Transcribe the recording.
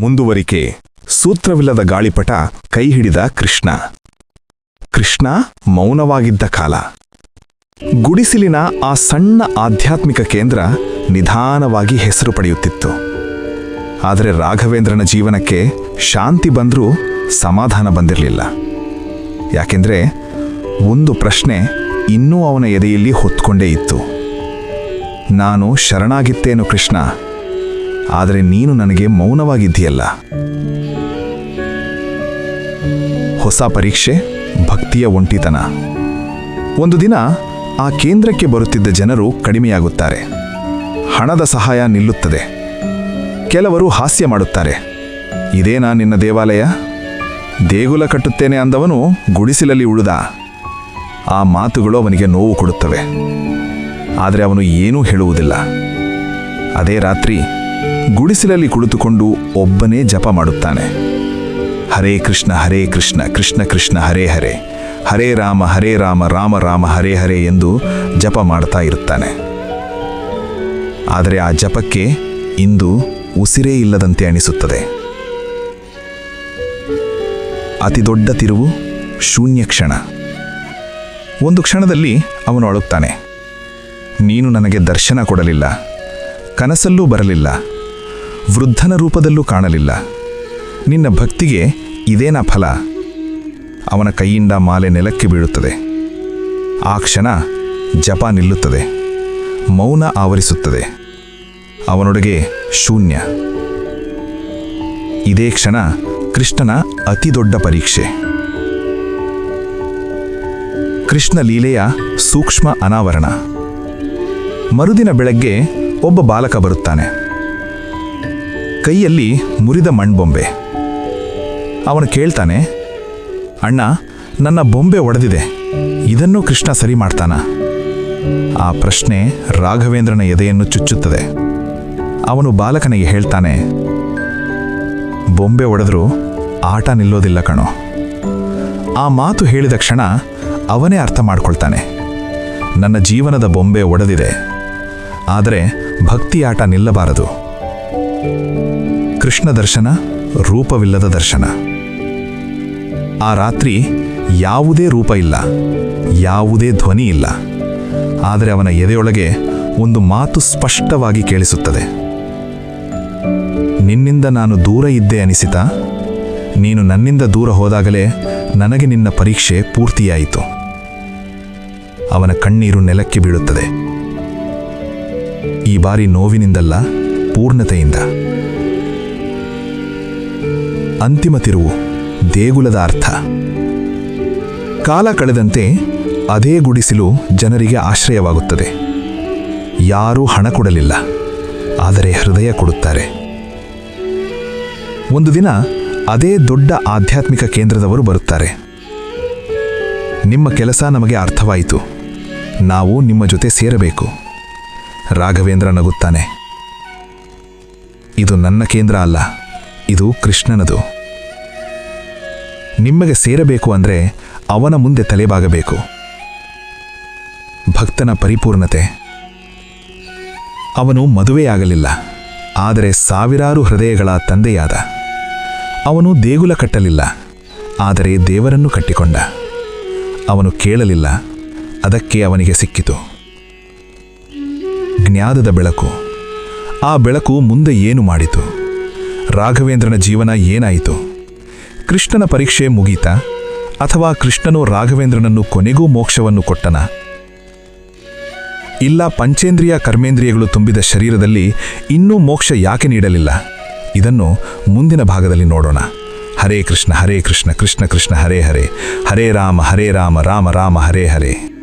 ಮುಂದುವರಿಕೆ. ಸೂತ್ರವಿಲ್ಲದ ಗಾಳಿಪಟ ಕೈ ಹಿಡಿದ ಕೃಷ್ಣ. ಕೃಷ್ಣ ಮೌನವಾಗಿದ್ದ ಕಾಲ. ಗುಡಿಸಿಲಿನ ಆ ಸಣ್ಣ ಆಧ್ಯಾತ್ಮಿಕ ಕೇಂದ್ರ ನಿಧಾನವಾಗಿ ಹೆಸರು ಪಡೆಯುತ್ತಿತ್ತು. ಆದರೆ ರಾಘವೇಂದ್ರನ ಜೀವನಕ್ಕೆ ಶಾಂತಿ ಬಂದರೂ ಸಮಾಧಾನ ಬಂದಿರಲಿಲ್ಲ. ಯಾಕೆಂದರೆ ಒಂದು ಪ್ರಶ್ನೆ ಇನ್ನೂ ಅವನ ಎದೆಯಲ್ಲಿ ಹೊತ್ಕೊಂಡೇ ಇತ್ತು. ನಾನು ಶರಣಾಗಿತ್ತೇನು ಕೃಷ್ಣ? ಆದರೆ ನೀನು ನನಗೆ ಮೌನವಾಗಿದ್ದೀಯಲ್ಲ. ಹೊಸ ಪರೀಕ್ಷೆ, ಭಕ್ತಿಯ ಒಂಟಿತನ. ಒಂದು ದಿನ ಆ ಕೇಂದ್ರಕ್ಕೆ ಬರುತ್ತಿದ್ದ ಜನರು ಕಡಿಮೆಯಾಗುತ್ತಾರೆ. ಹಣದ ಸಹಾಯ ನಿಲ್ಲುತ್ತದೆ. ಕೆಲವರು ಹಾಸ್ಯ ಮಾಡುತ್ತಾರೆ. ಇದೇನಾ ನಿನ್ನ ದೇವಾಲಯ? ದೇಗುಲ ಕಟ್ಟುತ್ತೇನೆ ಅಂದವನು ಗುಡಿಸಿಲಲ್ಲಿ ಉಳಿದ. ಆ ಮಾತುಗಳು ಅವನಿಗೆ ನೋವು ಕೊಡುತ್ತವೆ. ಆದರೆ ಅವನು ಏನೂ ಹೇಳುವುದಿಲ್ಲ. ಅದೇ ರಾತ್ರಿ ಗುಡಿಸಿಲಲ್ಲಿ ಕುಳಿತುಕೊಂಡು ಒಬ್ಬನೇ ಜಪ ಮಾಡುತ್ತಾನೆ. ಹರೇ ಕೃಷ್ಣ ಹರೇ ಕೃಷ್ಣ ಕೃಷ್ಣ ಕೃಷ್ಣ, ಹರೇ ಹರೇ. ಹರೇ ರಾಮ ಹರೇ ರಾಮ ರಾಮ ರಾಮ, ಹರೇ ಹರೇ ಎಂದು ಜಪ ಮಾಡ್ತಾ ಇರುತ್ತಾನೆ. ಆದರೆ ಆ ಜಪಕ್ಕೆ ಇಂದು ಉಸಿರೇ ಇಲ್ಲದಂತೆ ಅನಿಸುತ್ತದೆ. ಅತಿದೊಡ್ಡ ತಿರುವು ಶೂನ್ಯ ಕ್ಷಣ. ಒಂದು ಕ್ಷಣದಲ್ಲಿ ಅವನು ಅಳುತ್ತಾನೆ. ನೀನು ನನಗೆ ದರ್ಶನ ಕೊಡಲಿಲ್ಲ. ಕನಸಲ್ಲೂ ಬರಲಿಲ್ಲ. ವೃದ್ಧನ ರೂಪದಲ್ಲೂ ಕಾಣಲಿಲ್ಲ. ನಿನ್ನ ಭಕ್ತಿಗೆ ಇದೇನಾ ಫಲ? ಅವನ ಕೈಯಿಂದ ಮಾಲೆ ನೆಲಕ್ಕೆ ಬೀಳುತ್ತದೆ. ಆ ಕ್ಷಣ ಜಪ ನಿಲ್ಲುತ್ತದೆ. ಮೌನ ಆವರಿಸುತ್ತದೆ. ಅವನೊಡೆಗೆ ಶೂನ್ಯ. ಇದೇ ಕ್ಷಣ ಕೃಷ್ಣನ ಅತಿದೊಡ್ಡ ಪರೀಕ್ಷೆ. ಕೃಷ್ಣ ಲೀಲೆಯ ಸೂಕ್ಷ್ಮ ಅನಾವರಣ. ಮರುದಿನ ಬೆಳಗ್ಗೆ ಒಬ್ಬ ಬಾಲಕ ಬರುತ್ತಾನೆ. ಕೈಯಲ್ಲಿ ಮುರಿದ ಮಣ್ಬೊಂಬೆ. ಅವನು ಕೇಳ್ತಾನೆ, ಅಣ್ಣ, ನನ್ನ ಬೊಂಬೆ ಒಡೆದಿದೆ. ಇದನ್ನು ಕೃಷ್ಣ ಸರಿ ಮಾಡ್ತಾನ? ಆ ಪ್ರಶ್ನೆ ರಾಘವೇಂದ್ರನ ಎದೆಯನ್ನು ಚುಚ್ಚುತ್ತದೆ. ಅವನು ಬಾಲಕನಿಗೆ ಹೇಳ್ತಾನೆ, ಬೊಂಬೆ ಒಡೆದರೂ ಆಟ ನಿಲ್ಲೋದಿಲ್ಲ ಕಣೋ. ಆ ಮಾತು ಹೇಳಿದ ಕ್ಷಣ ಅವನೇ ಅರ್ಥ ಮಾಡ್ಕೊಳ್ತಾನೆ, ನನ್ನ ಜೀವನದ ಬೊಂಬೆ ಒಡೆದಿದೆ, ಆದರೆ ಭಕ್ತಿ ಆಟ ನಿಲ್ಲಬಾರದು. ಕೃಷ್ಣ ದರ್ಶನ, ರೂಪವಿಲ್ಲದ ದರ್ಶನ. ಆ ರಾತ್ರಿ ಯಾವುದೇ ರೂಪ ಇಲ್ಲ, ಯಾವುದೇ ಧ್ವನಿ ಇಲ್ಲ. ಆದರೆ ಅವನ ಎದೆಯೊಳಗೆ ಒಂದು ಮಾತು ಸ್ಪಷ್ಟವಾಗಿ ಕೇಳಿಸುತ್ತದೆ. ನಿನ್ನಿಂದ ನಾನು ದೂರ ಇದ್ದೆ ಅನಿಸಿತ, ನೀನು ನನ್ನಿಂದ ದೂರ ಹೋದಾಗಲೇ ನನಗೆ ನಿನ್ನ ಪರೀಕ್ಷೆ ಪೂರ್ತಿಯಾಯಿತು. ಅವನ ಕಣ್ಣೀರು ನೆಲಕ್ಕೆ ಬೀಳುತ್ತದೆ. ಈ ಬಾರಿ ನೋವಿನಿಂದಲ್ಲ, ಪೂರ್ಣತೆಯಿಂದ. ಅಂತಿಮ ತಿರುವು, ದೇಗುಲದ ಅರ್ಥ. ಕಾಲ ಕಳೆದಂತೆ ಅದೇ ಗುಡಿಸಿಲು ಜನರಿಗೆ ಆಶ್ರಯವಾಗುತ್ತದೆ. ಯಾರೂ ಹಣ ಕೊಡಲಿಲ್ಲ, ಆದರೆ ಹೃದಯ ಕೊಡುತ್ತಾರೆ. ಒಂದು ದಿನ ಅದೇ ದೊಡ್ಡ ಆಧ್ಯಾತ್ಮಿಕ ಕೇಂದ್ರದವರು ಬರುತ್ತಾರೆ. ನಿಮ್ಮ ಕೆಲಸ ನಮಗೆ ಅರ್ಥವಾಯಿತು, ನಾವು ನಿಮ್ಮ ಜೊತೆ ಸೇರಬೇಕು. ರಾಘವೇಂದ್ರ ನಗುತ್ತಾನೆ, ಇದು ನನ್ನ ಕೇಂದ್ರ ಅಲ್ಲ. ಇದು ಕೃಷ್ಣನದು. ನಿಮಗೆ ಸೇರಬೇಕು ಅಂದರೆ ಅವನ ಮುಂದೆ ತಲೆಬಾಗಬೇಕು. ಭಕ್ತನ ಪರಿಪೂರ್ಣತೆ. ಅವನು ಮದುವೆಯಾಗಲಿಲ್ಲ, ಆದರೆ ಸಾವಿರಾರು ಹೃದಯಗಳ ತಂದೆಯಾದ. ಅವನು ದೇಗುಲ ಕಟ್ಟಲಿಲ್ಲ, ಆದರೆ ದೇವರನ್ನು ಕಟ್ಟಿಕೊಂಡ. ಅವನು ಕೇಳಲಿಲ್ಲ, ಅದಕ್ಕೆ ಅವನಿಗೆ ಸಿಕ್ಕಿತು. ಜ್ಞಾನದ ಬೆಳಕು. ಆ ಬೆಳಕು ಮುಂದೆ ಏನು ಮಾಡಿತು? ರಾಘವೇಂದ್ರನ ಜೀವನ ಏನಾಯಿತು? ಕೃಷ್ಣನ ಪರೀಕ್ಷೆ ಮುಗೀತಾ ಅಥವಾ ಕೃಷ್ಣನು ರಾಘವೇಂದ್ರನನ್ನು ಕೊನೆಗೂ ಮೋಕ್ಷವನ್ನು ಕೊಟ್ಟನ? ಇಲ್ಲ, ಪಂಚೇಂದ್ರಿಯ ಕರ್ಮೇಂದ್ರಿಯಗಳು ತುಂಬಿದ ಶರೀರದಲ್ಲಿ ಇನ್ನೂ ಮೋಕ್ಷ ಯಾಕೆ ನೀಡಲಿಲ್ಲ? ಇದನ್ನು ಮುಂದಿನ ಭಾಗದಲ್ಲಿ ನೋಡೋಣ. ಹರೇ ಕೃಷ್ಣ ಹರೇ ಕೃಷ್ಣ ಕೃಷ್ಣ ಕೃಷ್ಣ, ಹರೇ ಹರೇ. ಹರೇ ರಾಮ ಹರೇ ರಾಮ ರಾಮ ರಾಮ, ಹರೇ ಹರೇ.